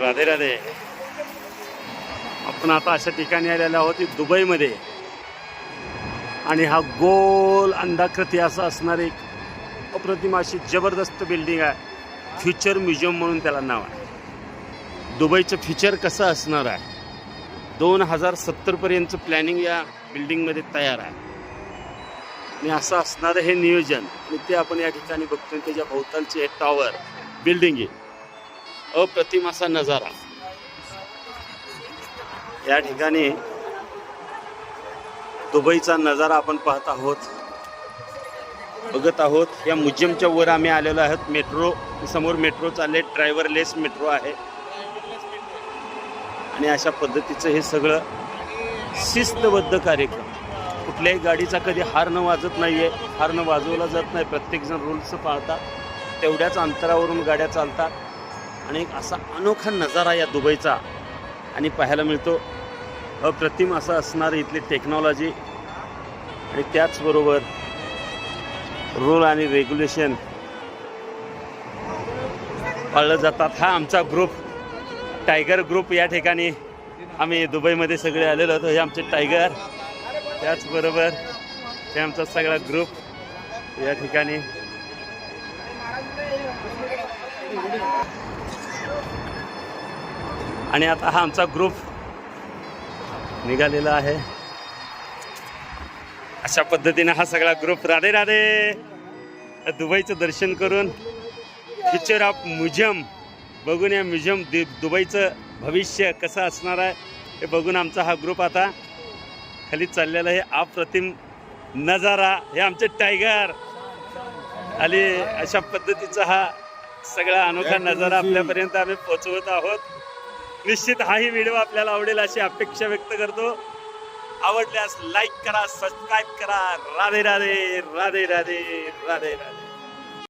राधे राधे आपण आता अशा ठिकाणी आलेलो आहोत दुबईमध्ये. आणि हा गोल अंडाकृती असं असणार एक अप्रतिम अशी जबरदस्त बिल्डिंग आहे. फ्युचर म्युझियम म्हणून त्याला नाव आहे. दुबईचं फ्युचर कसं असणार आहे? दोन हजार सत्तरपर्यंतचं प्लॅनिंग या बिल्डिंगमध्ये तयार आहे. आणि असं असणारं हे नियोजन. आणि ते आपण या ठिकाणी बघतोय त्याच्या भोवतालचे हे टॉवर बिल्डिंग आहे. अप्रतिम असा नजारा. या ठिकाणी दुबईचा नजारा आपण पाहत आहोत. बघत आहोत या म्युझियमच्या वर आम्ही आलेलो आहोत. मेट्रो समोर मेट्रो चालले ड्रायव्हरलेस मेट्रो आहे. आणि अशा पद्धतीचं हे सगळं शिस्तबद्ध कार्यक्रम. कुठल्याही गाडीचा कधी हार्न वाजत नाही आहे हार्न वाजवला जात नाही. प्रत्येकजण रूल्स पाळतात. तेवढ्याच अंतरावरून गाड्या चालतात. आणि एक असा अनोखा नजारा या दुबईचा आणि पाहायला मिळतो. अप्रतिम असं असणारी इथली टेक्नॉलॉजी आणि त्याचबरोबर रूल आणि रेग्युलेशन पाळलं जातात. हा आमचा ग्रुप टायगर ग्रुप या ठिकाणी आम्ही दुबईमध्ये सगळे आलेलो होतो हे आमचे टायगर त्याचबरोबर हे आमचा सगळा ग्रुप या ठिकाणी. आणि आता हा आमचा ग्रुप निघालेला आहे. अशा पद्धतीने हा सगळा ग्रुप राधे राधे. दुबईचं दर्शन करून फ्युचर ऑफ म्युझियम बघून या म्युझियम दि दुबईचं भविष्य कसं असणार आहे हे बघून आमचा हा ग्रुप आता खाली चाललेला आहे. अप्रतिम नजारा हे आमचे टायगर आणि अशा पद्धतीचा हा सगळा अनोखा नजारा आपल्यापर्यंत आम्ही पोहोचवत आहोत. निश्चित हाही व्हिडिओ आपल्याला आवडेल अशी अपेक्षा व्यक्त करतो. आवडल्यास लाईक करा सबस्क्राईब करा. राधे राधे राधे राधे राधे राधे.